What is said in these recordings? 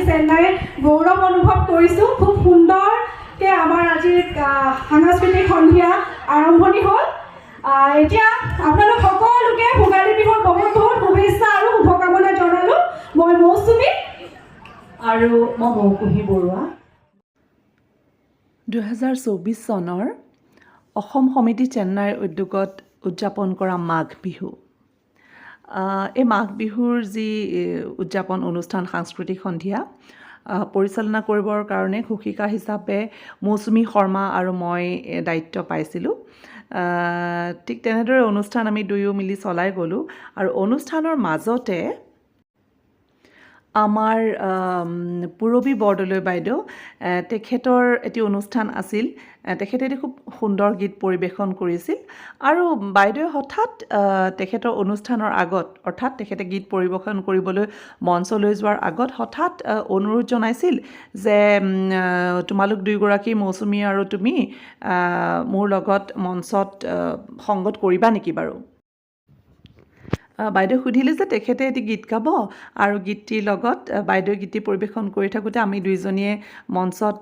আমি চেন্নাই গৌৰৱ অনুভৱ কৰিছোঁ। খুব সুন্দৰকৈ আমাৰ আজি আহ, সাংস্কৃতিক সন্ধিয়া আৰম্ভণি হ'ল। এতিয়া আপোনালোক সকলোকে ভোগালী বিহুৰ বহুত বহুত শুভেচ্ছা আৰু শুভকামনা জনালোঁ। মই মৌচুমী। আৰু মই মৌকুহী বৰুৱা। দুহেজাৰ চৌবিছ চনৰ অসম সমিতি চেন্নাইৰ উদ্যোগত উদযাপন কৰা মাঘ বিহু। এই মাঘ বিহুৰ যি উদযাপন অনুষ্ঠান সাংস্কৃতিক সন্ধিয়া পৰিচালনা কৰিবৰ কাৰণে ঘোষিকা হিচাপে মৌচুমী শৰ্মা আৰু মই দায়িত্ব পাইছিলোঁ। ঠিক তেনেদৰে অনুষ্ঠান আমি দুয়ো মিলি চলাই গ'লোঁ। আৰু অনুষ্ঠানৰ মাজতে আমাৰ আম, পূৰবী বৰদলৈ বাইদেউ তেখেতৰ এটি অনুষ্ঠান আছিল। তেখেতে এটি খুব সুন্দৰ গীত পৰিৱেশন কৰিছিল। আৰু বাইদেৱে হঠাৎ তেখেতৰ অনুষ্ঠানৰ আগত অৰ্থাৎ তেখেতে গীত পৰিৱেশন কৰিবলৈ মঞ্চলৈ যোৱাৰ আগত হঠাৎ অনুৰোধ জনাইছিল যে তোমালোক দুয়োগৰাকী মৌচুমী আৰু তুমি মোৰ লগত মঞ্চত সংগত কৰিবা নেকি বাৰু? বাইদেউ সুধিলে যে তেখেতে এটি গীত গাব আৰু গীতটিৰ লগত আহ, বাইদেৱে গীতটি পৰিৱেশন কৰি থাকোঁতে আমি দুইজনীয়ে মঞ্চত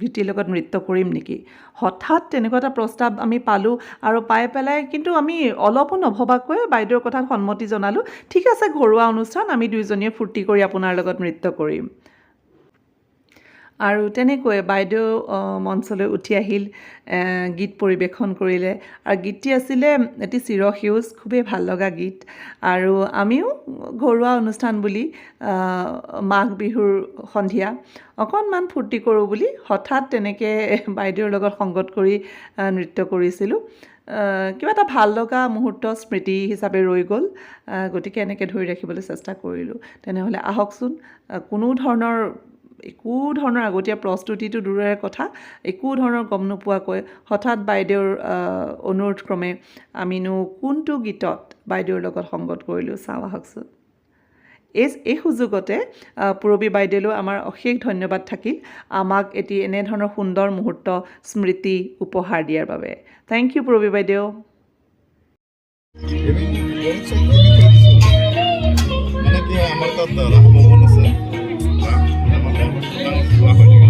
গীতটিৰ লগত নৃত্য কৰিম নেকি? হঠাৎ তেনেকুৱা এটা প্ৰস্তাৱ আমি পালোঁ আৰু পাই পেলাই কিন্তু আমি অলপো নভবাকৈ বাইদেউৰ কথাত সন্মতি জনালোঁ ঠিক আছে ঘৰুৱা অনুষ্ঠান আমি দুইজনীয়ে ফূৰ্তি কৰি আপোনাৰ লগত নৃত্য কৰিম। আৰু তেনেকৈ বাইদেউ মঞ্চলৈ উঠি আহিল গীত পৰিৱেশন কৰিলে। আৰু গীতটি আছিলে এটি চিৰসেউজ খুবেই ভাল লগা গীত। আৰু আমিও ঘৰুৱা অনুষ্ঠান বুলি মাঘ বিহুৰ সন্ধিয়া অকণমান ফূৰ্তি কৰোঁ বুলি হঠাৎ তেনেকৈ বাইদেউৰ লগত সংগত কৰি নৃত্য কৰিছিলোঁ। কিবা এটা ভাল লগা মুহূৰ্ত স্মৃতি হিচাপে ৰৈ গ'ল গতিকে এনেকৈ ধৰি ৰাখিবলৈ চেষ্টা কৰিলোঁ। তেনেহ'লে আহকচোন আহ, কোনো ধৰণৰ একো ধৰণৰ আগতীয়া প্ৰস্তুতিটো দূৰৰে কথা একো ধৰণৰ গম নোপোৱাকৈ হঠাৎ বাইদেউৰ অনুৰোধক্ৰমে আমিনো কোনটো গীতত বাইদেউৰ লগত সংগত কৰিলোঁ চাওঁ আহকচোন। এই এই সুযোগতে পূৰবী বাইদেউলৈ আমাৰ অশেষ ধন্যবাদ থাকিল আমাক এটি এনেধৰণৰ সুন্দৰ মুহূৰ্ত স্মৃতি উপহাৰ দিয়াৰ বাবে। থেংক ইউ পূৰবী বাইদেউ। আমাৰ তাত Wow.